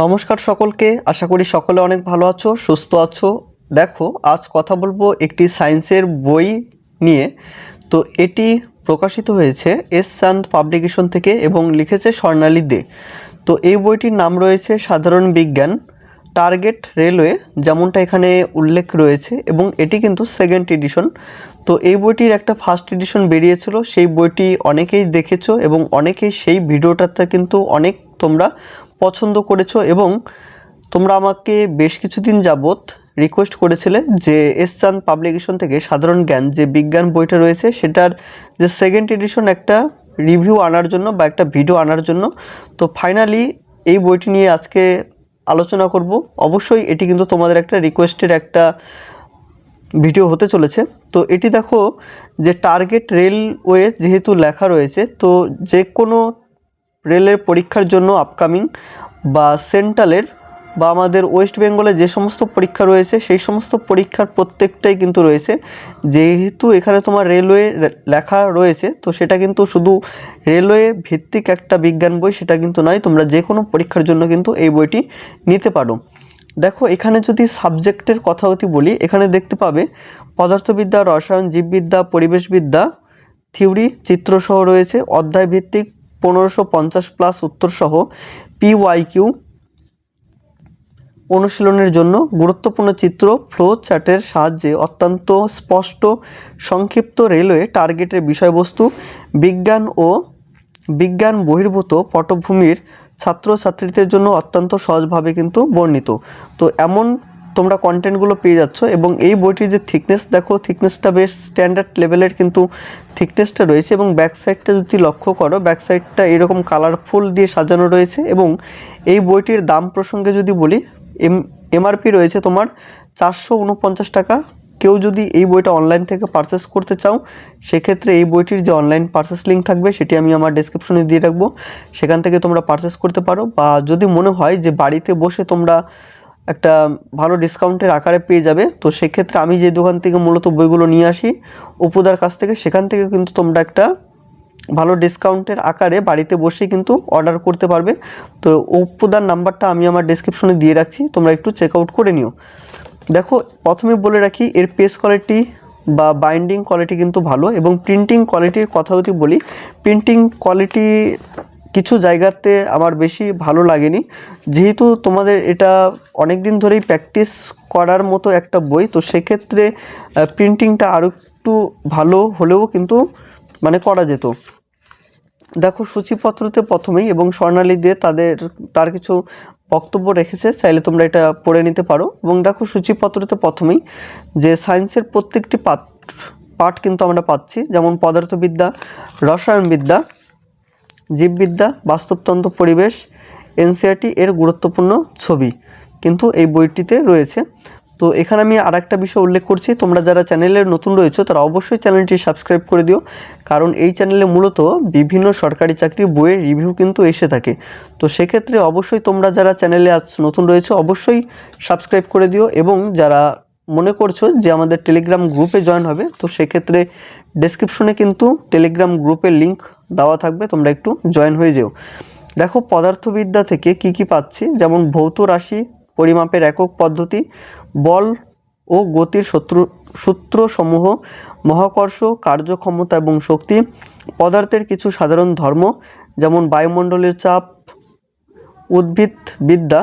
নমস্কার সকলকে, আশা করি সকলে অনেক ভালো আছো, সুস্থ আছো। দেখো, আজ কথা বলব একটি সায়েন্সের বই নিয়ে। তো এটি প্রকাশিত হয়েছে এস চাঁদ পাবলিকেশন থেকে এবং লিখেছে স্বর্ণালী দে। তো এই বইটির নাম রয়েছে সাধারণ বিজ্ঞান, টার্গেট রেলওয়ে, যেমনটা এখানে উল্লেখ রয়েছে, এবং এটি কিন্তু সেকেন্ড এডিশন। তো এই বইটির একটা ফার্স্ট এডিশন বেরিয়েছিল, সেই বইটি অনেকেই দেখেছ এবং অনেকেই সেই ভিডিওটাতে কিন্তু অনেক তোমরা পছন্দ করেছ এবং তোমরা আমাকে বেশ কিছুদিন যাবৎ রিকোয়েস্ট করেছিলে যে এস চাঁদ পাবলিকেশন থেকে সাধারণ জ্ঞান, যে বিজ্ঞান বইটা রয়েছে সেটার যে সেকেন্ড এডিশন একটা রিভিউ আনার জন্য বা একটা ভিডিও আনার জন্য। তো ফাইনালি এই বইটি নিয়ে আজকে আলোচনা করব। অবশ্যই এটি কিন্তু তোমাদের একটা রিকোয়েস্টের একটা ভিডিও হতে চলেছে। তো এটি দেখো যে টার্গেট রেলওয়ে যেহেতু লেখা রয়েছে, তো যে কোনো রেলের পরীক্ষার জন্য আপকামিং বা সেন্ট্রালের বা আমাদের ওয়েস্ট বেঙ্গলে যে সমস্ত পরীক্ষা রয়েছে, সেই সমস্ত পরীক্ষার প্রত্যেকটাই কিন্তু রয়েছে। যেহেতু এখানে তোমার রেলওয়ে লেখা রয়েছে, তো সেটা কিন্তু শুধু রেলওয়ে ভিত্তিক একটা বিজ্ঞান বই, সেটা কিন্তু নয়, তোমরা যে কোনো পরীক্ষার জন্য কিন্তু এই বইটি নিতে পারো। দেখো, এখানে যদি সাবজেক্টের কথা অতি বলি, এখানে দেখতে পাবে পদার্থবিদ্যা, রসায়ন, জীববিদ্যা, পরিবেশবিদ্যা থিওরি চিত্রসহ রয়েছে। অধ্যায় ভিত্তিক পনেরোশো পঞ্চাশ প্লাস উত্তরসহ পিওয়াই কিউ অনুশীলনের জন্য গুরুত্বপূর্ণ চিত্র ফ্লো চার্টের সাহায্যে অত্যন্ত স্পষ্ট, সংক্ষিপ্ত রেলওয়ে টার্গেটের বিষয়বস্তু, বিজ্ঞান ও বিজ্ঞান বহির্ভূত পটভূমির ছাত্রছাত্রীদের জন্য অত্যন্ত সহজভাবে কিন্তু বর্ণিত। তো এমন তোমরা কন্টেন্টগুলো পেয়ে যাচ্ছ এবং এই বইটির যে থিকনেস দেখো থিকনেসটা বেশ স্ট্যান্ডার্ড লেভেলের কিন্তু থিকনেসটা রয়েছে এবং ব্যাক সাইডটা যদি লক্ষ্য করো ব্যাক সাইডটা এরকম কালারফুল দিয়ে সাজানো রয়েছে এবং এই বইটির দাম প্রসঙ্গে যদি বলি, এম এমআরপি রয়েছে তোমার চারশো উনপঞ্চাশ টাকা। কেউ যদি এই বইটা অনলাইন থেকে পারচেস করতে চাও, সেক্ষেত্রে এই বইটির যে অনলাইন পারচেস লিঙ্ক থাকবে সেটি আমি আমার ডেসক্রিপশনে দিয়ে রাখব। সেখান থেকে তোমরা পারচেস করতে পারো বা যদি মনে হয় যে বাড়িতে বসে তোমরা একটা ভালো ডিসকাউন্টের আকারে পেয়ে যাবে। তো সেক্ষেত্রে আমি যে দোকান থেকে মূলত বইগুলো নিয়ে আসি অপুদার কাছ থেকে, সেখান থেকে কিন্তু তোমরা একটা ভালো ডিসকাউন্টের আকারে বাড়িতে বসেই কিন্তু অর্ডার করতে পারবে। তো অপুদার নাম্বারটা আমি আমার ডেসক্রিপশনে দিয়ে রাখছি, তোমরা একটু চেক আউট করে নিও। দেখো, প্রথমে বলে রাখি, এর পেজ কোয়ালিটি বা বাইন্ডিং কোয়ালিটি কিন্তু ভালো এবং প্রিন্টিং কোয়ালিটির কথা যদি বলি প্রিন্টিং কোয়ালিটি কিছু জায়গাতে আমার বেশি ভালো লাগেনি। যেহেতু তোমাদের এটা অনেক দিন ধরেই প্র্যাকটিস করার মতো একটা বই, তো সেক্ষেত্রে প্রিন্টিংটা আরও একটু ভালো হলেও কিন্তু মানে করা যেত। দেখো, সূচিপত্রতে প্রথমেই এবং স্বর্ণালী দিয়ে তাদের, তার কিছু বক্তব্য রেখেছে, চাইলে তোমরা এটা পড়ে নিতে পারো। এবং দেখো, সূচিপত্রতে প্রথমেই যে সায়েন্সের প্রত্যেকটি পাঠ পাঠ কিন্তু আমরা পাচ্ছি, যেমন পদার্থবিদ্যা, রসায়নবিদ্যা জীববিদ্যা, বাস্তবতন্ত্র পরিবেশ এনসিআরটি এর গুরুত্বপূর্ণ ছবি কিন্তু এই বইটিতে রয়েছে। তো এখানে আমি আর একটা বিষয় উল্লেখ করছি। তোমরা যারা চ্যানেলের নতুন রয়েছো, তারা অবশ্যই চ্যানেলটি সাবস্ক্রাইব করে দিও। কারণ এই চ্যানেলে মূলত বিভিন্ন সরকারি চাকরি বইয়ের রিভিউ কিন্তু এসে থাকে। তো সেক্ষেত্রে অবশ্যই তোমরা যারা চ্যানেলে আজ নতুন রয়েছো, অবশ্যই সাবস্ক্রাইব করে দিও এবং যারা মনে করছ যে আমাদের টেলিগ্রাম গ্রুপে জয়েন হবে, তো সেক্ষেত্রে ডেসক্রিপশনে কিন্তু টেলিগ্রাম গ্রুপের লিংক দেওয়া থাকবে, তোমরা একটু জয়েন হয়ে যেও। দেখো, পদার্থবিদ্যা থেকে কি কি পাচ্ছি? যেমন ভৌত রাশি, পরিমাপের একক পদ্ধতি, বল ও গতির শত্রু, সূত্রসমূহ, মহাকর্ষ, কার্যক্ষমতা এবং শক্তি, পদার্থের কিছু সাধারণ ধর্ম, যেমন বায়ুমণ্ডলীয় চাপ, উদ্ভিদ বিদ্যা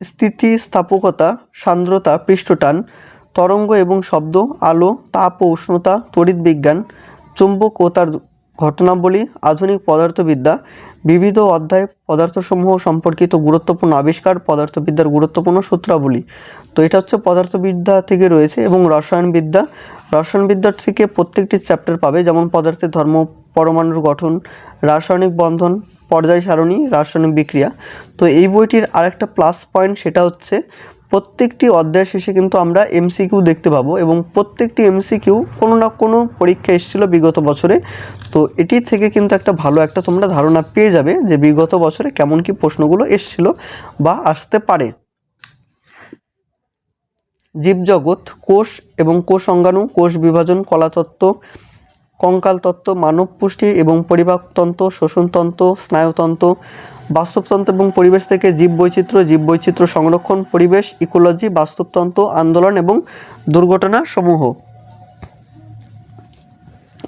স্থিতিস্থাপকতা, সান্দ্রতা, পৃষ্ঠটান তরঙ্গ এবং শব্দ, আলো, তাপ ও উষ্ণতা, তড়িৎ বিজ্ঞান, চুম্বক ও তার ঘটনাবলী, আধুনিক পদার্থবিদ্যা, বিবিধ অধ্যায় পদার্থসমূহ সম্পর্কিত গুরুত্বপূর্ণ আবিষ্কার, পদার্থবিদ্যার গুরুত্বপূর্ণ সূত্রাবলী। তো এটা হচ্ছে পদার্থবিদ্যা থেকে রয়েছে এবং রসায়নবিদ্যা। রসায়নবিদ্যার থেকে প্রত্যেকটি চ্যাপ্টার পাবে, যেমন পদার্থের ধর্ম, পরমাণুর গঠন, রাসায়নিক বন্ধন পর্যায় সারণী রাসায়নিক বিক্রিয়া। তো এই বইটির আরেকটা প্লাস পয়েন্ট সেটা হচ্ছে প্রত্যেকটি অধ্যায় শেষে কিন্তু আমরা এমসিকিউ দেখতে পাবো এবং প্রত্যেকটি এমসিকিউ কোনো না কোনো পরীক্ষা এসেছিল বিগত বছরে। তো এটি থেকে কিন্তু একটা ভালো একটা তোমরা ধারণা পেয়ে যাবে যে বিগত বছরে কেমন কি প্রশ্নগুলো এসেছিল বা আসতে পারে। জীবজগৎ, কোষ এবং কোষ অঙ্গাণু কোষ বিভাজন, কলাতত্ত্ব, কঙ্কালতত্ত্ব মানব পুষ্টি এবং পরিপাকতন্ত্র, শোষণতন্ত্র, স্নায়ুতন্ত্র বাস্তবতন্ত্র এবং পরিবেশ থেকে জীববৈচিত্র্য জীববৈচিত্র্য সংরক্ষণ, পরিবেশ, ইকোলজি বাস্তবতন্ত্র আন্দোলন এবং দুর্ঘটনা সমূহ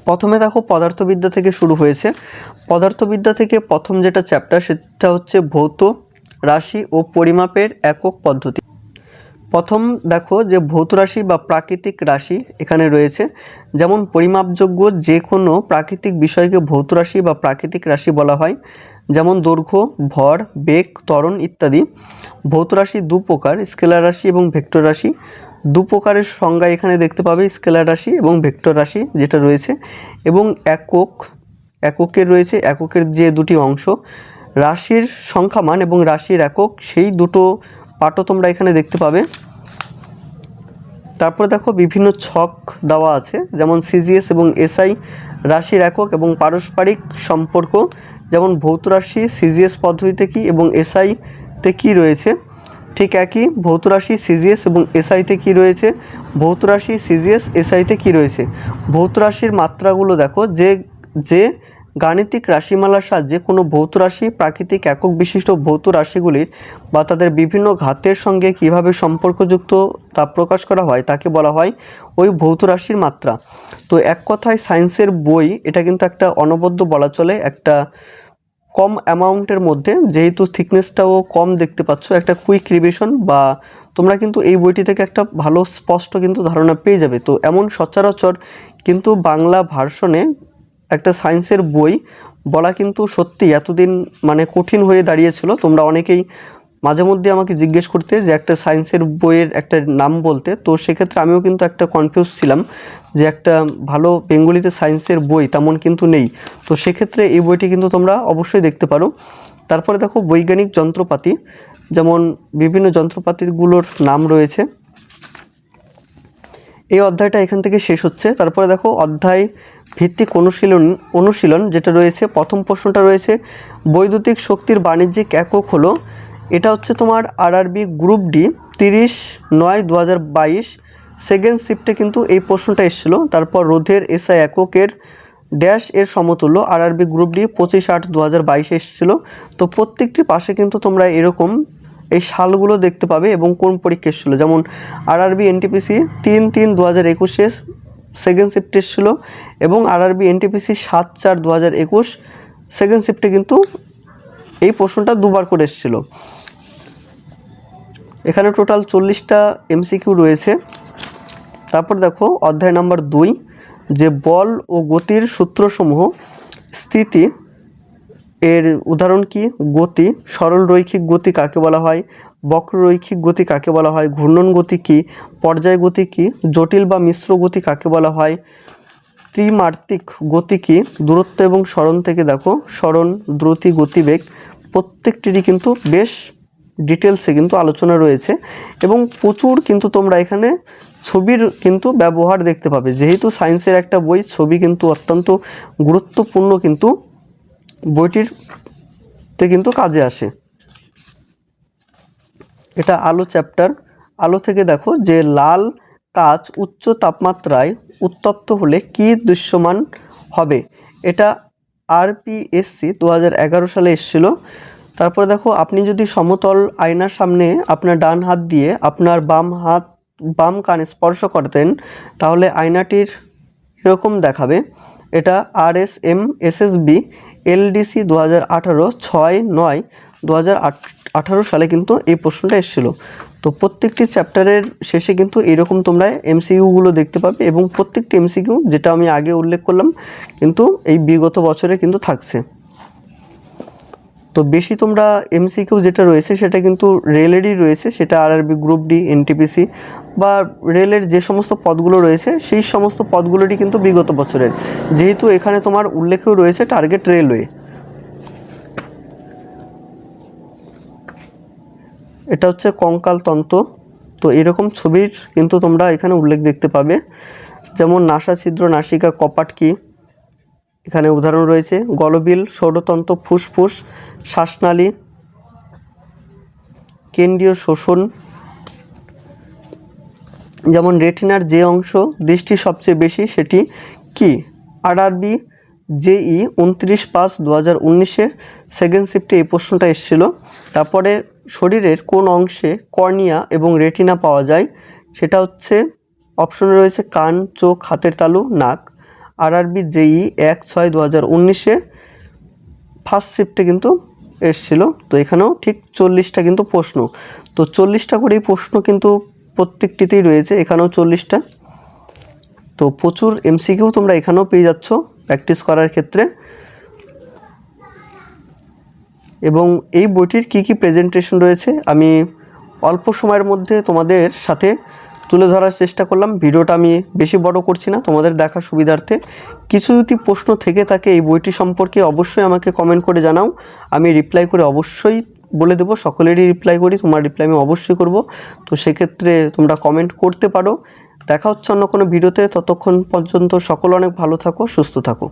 প্রথমে দেখো পদার্থবিদ্যা থেকে শুরু হয়েছে। পদার্থবিদ্যা থেকে প্রথম যেটা চ্যাপ্টার সেটা হচ্ছে ভৌত, রাশি ও পরিমাপের একক পদ্ধতি। প্রথম দেখো যে ভৌত রাশি বা প্রাকৃতিক রাশি এখানে রয়েছে। যেমন পরিমাপযোগ্য যে কোনো প্রাকৃতিক বিষয়কে ভৌত রাশি বা প্রাকৃতিক রাশি বলা হয়। যেমন দৈর্ঘ্য, ভর, বেগ, ত্বরণ ইত্যাদি। ভৌত রাশি দু প্রকার, স্কেলার রাশি এবং ভেক্টর রাশি। দু প্রকারের সংজ্ঞা এখানে দেখতে পাবে, স্কেলার রাশি এবং ভেক্টর রাশি যেটা রয়েছে। এবং একক, এককের রয়েছে, এককের যে দুটি অংশ। রাশির সংখ্যামান এবং রাশির একক, সেই দুটো পাঠও তোমরা এখানে দেখতে পাবে। তারপরে দেখো বিভিন্ন ছক দেওয়া আছে, যেমন সিজিএস এবং এসআই রাশির একক এবং পারস্পরিক সম্পর্ক। যেমন ভৌত রাশি সিজিএস পদ্ধতিতে কী এবং এসআইতে কী রয়েছে? ঠিক একই ভৌত রাশি সিজিএস এবং এসআইতে কী রয়েছে? ভৌত রাশি সিজিএস এসআইতে কী রয়েছে? ভৌত রাশির মাত্রাগুলো দেখো, যে যে গাণিতিক রাশিমালার সাহায্যে কোনো ভৌত রাশি, প্রাকৃতিক একক বিশিষ্ট ভৌত রাশিগুলির বা তাদের বিভিন্ন ঘাতের সঙ্গে কীভাবে সম্পর্কযুক্ত তা প্রকাশ করা হয় তাকে বলা হয় ওই ভৌত রাশির মাত্রা। তো এক কথায় সায়েন্সের বই, এটা কিন্তু একটা অনবদ্য বলা চলে, একটা কম অ্যামাউন্টের মধ্যে, যেহেতু থিকনেসটাও কম দেখতে পাচ্ছ, একটা কুইক রিভিশন বা তোমরা কিন্তু এই বইটি থেকে একটা ভালো স্পষ্ট কিন্তু ধারণা পেয়ে যাবে। তো এমন সচরাচর কিন্তু বাংলা ভার্সনে একটা সায়েন্সের বই বলা কিন্তু সত্যি এতদিন মানে কঠিন হয়ে দাঁড়িয়েছিল। তোমরা অনেকেই মাঝে মধ্যে আমাকে জিজ্ঞেস করতে যে একটা সায়েন্সের বইয়ের একটা নাম বলতে, তো সেক্ষেত্রে আমিও কিন্তু একটা কনফিউজ ছিলাম যে একটা ভালো বেঙ্গলিতে সায়েন্সের বই তেমন কিন্তু নেই। তো সেক্ষেত্রে এই বইটি কিন্তু তোমরা অবশ্যই দেখতে পারো। তারপরে দেখো বৈজ্ঞানিক যন্ত্রপাতি, যেমন বিভিন্ন যন্ত্রপাতিগুলোর নাম রয়েছে। এই অধ্যায়টা এখান থেকে শেষ হচ্ছে। তারপরে দেখো অধ্যায় ভিত্তিক অনুশীলন অনুশীলন যেটা রয়েছে, প্রথম প্রশ্নটা রয়েছে, বৈদ্যুতিক শক্তির বাণিজ্যিক একক হলো, এটা হচ্ছে তোমার আরআরবি গ্রুপ ডি তিরিশ নয় দু হাজার বাইশ সেকেন্ড শিফটে কিন্তু এই প্রশ্নটা এসেছিল, তারপর রোধের এসআই এককের ড্যাশ এর সমতুল্য আরআরবি গ্রুপ ডি পঁচিশ আট দু হাজার বাইশে এসেছিল। তো প্রত্যেকটি পাশে কিন্তু তোমরা এরকম এই সালগুলো দেখতে পাবে এবং কোন পরীক্ষা এসেছিল। যেমন আরআরবি এনটিপিসি তিন তিন দু হাজার একুশে সেকেন্ড শিফট এসেছিল এবং আরআরবি এনটিপিসি সাত চার দু হাজার একুশ সেকেন্ড শিফটে কিন্তু এই প্রশ্নটা দুবার করে এসেছিল। এখানে টোটাল চল্লিশটা এমসিকিউ রয়েছে। তারপর দেখো অধ্যায় নাম্বার দুই, যে বল ও গতির সূত্রসমূহ স্থিতি এর উদাহরণ কি? গতি, সরল রৈখিক গতি কাকে বলা হয়? বক্ররৈখিক গতি কাকে বলা হয়? ঘূর্ণন গতি কি? পর্যায় গতি কি? জটিল বা মিশ্র গতি কাকে বলা হয়? ত্রিমাত্রিক গতি কি? দূরত্ব এবং স্মরণ থেকে দেখো স্মরণ দ্রুতি, গতিবেগ প্রত্যেকটিরই কিন্তু বেশ ডিটেলসে কিন্তু আলোচনা রয়েছে এবং প্রচুর কিন্তু তোমরা এখানে ছবির কিন্তু ব্যবহার দেখতে পাবে। যেহেতু সায়েন্সের একটা বই, ছবি কিন্তু অত্যন্ত গুরুত্বপূর্ণ কিন্তু বইটির তে কিন্তু কাজে আসে। এটা আলো চ্যাপ্টার। আলো থেকে দেখো যে লাল কাচ উচ্চ তাপমাত্রায় উত্তপ্ত হলে কি দৃশ্যমান হবে? এটা আরপিএসসি দু হাজার এগারো সালে এসেছিল। তারপরে দেখো, আপনি যদি সমতল আয়নার সামনে আপনার ডান হাত দিয়ে আপনার বাম হাত, বাম কানে স্পর্শ করতেন, তাহলে আয়নাটির এরকম দেখাবে। এটা R S M S S B LDC দু হাজার আঠারো ছয় নয় দু হাজার আঠারো সালে কিন্তু এই প্রশ্নটা এসেছিল। তো প্রত্যেকটি চ্যাপ্টারের শেষে কিন্তু এরকম তোমরা এমসিকিউগুলো দেখতে পাবে এবং প্রত্যেকটি এমসিকিউ যেটা আমি আগে উল্লেখ করলাম কিন্তু এই বিগত বছরে কিন্তু থাকছে। তো বেশি তোমরা এমসিকিউ যেটা রয়েছে সেটা কিন্তু রেলেরই রয়েছে, সেটা আর আরআরবি গ্রুপ ডি এনটিপিসি বা রেলের যে সমস্ত পদগুলো রয়েছে, সেই সমস্ত পদগুলোরই কিন্তু বিগত বছরের। যেহেতু এখানে তোমার উল্লেখেও রয়েছে টার্গেট রেলওয়ে এটা হচ্ছে কঙ্কাল তন্ত্র তো এরকম ছবির কিন্তু তোমরা এখানে উল্লেখ দেখতে পাবে। যেমন নাসা ছিদ্র, নাসিকা কপাট কি এখানে উদাহরণ রয়েছে, গলবিল ষড়তন্ত্র ফুসফুস, শ্বাসনালী, কেন্দ্রীয় শোষণ, যেমন রেটিনার যে অংশ, দৃষ্টি সবচেয়ে বেশি, সেটি কি? আরআরবি জেই উনত্রিশ পাঁচ দু হাজার উনিশে সেকেন্ড শিফটে এই প্রশ্নটা এসেছিল। তারপরে শরীরের কোন অংশে কর্নিয়া এবং রেটিনা পাওয়া যায়, সেটা হচ্ছে অপশনে রয়েছে কান, চোখ, হাতের তালু, নাক। আরআরবি জেই এক ছয় দু হাজার উনিশে ফার্স্ট শিফটে কিন্তু এসছিল। তো এখানেও ঠিক চল্লিশটা কিন্তু প্রশ্ন। তো চল্লিশটা করেই প্রশ্ন কিন্তু প্রত্যেকটিতেই রয়েছে। এখানেও চল্লিশটা। তো প্রচুর এমসিকিউ তোমরা এখানেও পেয়ে যাচ্ছ প্র্যাকটিস করার ক্ষেত্রে। এবং এই বইটির কি কি প্রেজেন্টেশন রয়েছে, আমি অল্প সময়ের মধ্যে তোমাদের সাথে তুলে ধরার চেষ্টা করলাম। ভিডিওটা আমি বেশি বড় করছি না। তোমাদের দেখার সুবিধার্থে। কিছু যদি প্রশ্ন থেকে থাকে এই বইটি সম্পর্কে অবশ্যই আমাকে কমেন্ট করে জানাও। আমি রিপ্লাই করে অবশ্যই বলে দেবো। সকলেরই রিপ্লাই করি, তোমার রিপ্লাই আমি অবশ্যই করব। তো সেক্ষেত্রে তোমরা কমেন্ট করতে পারো। দেখা হচ্ছে অন্য কোনো ভিডিওতে। ততক্ষণ পর্যন্ত সকল অনেক ভালো থাকো, সুস্থ থাকো।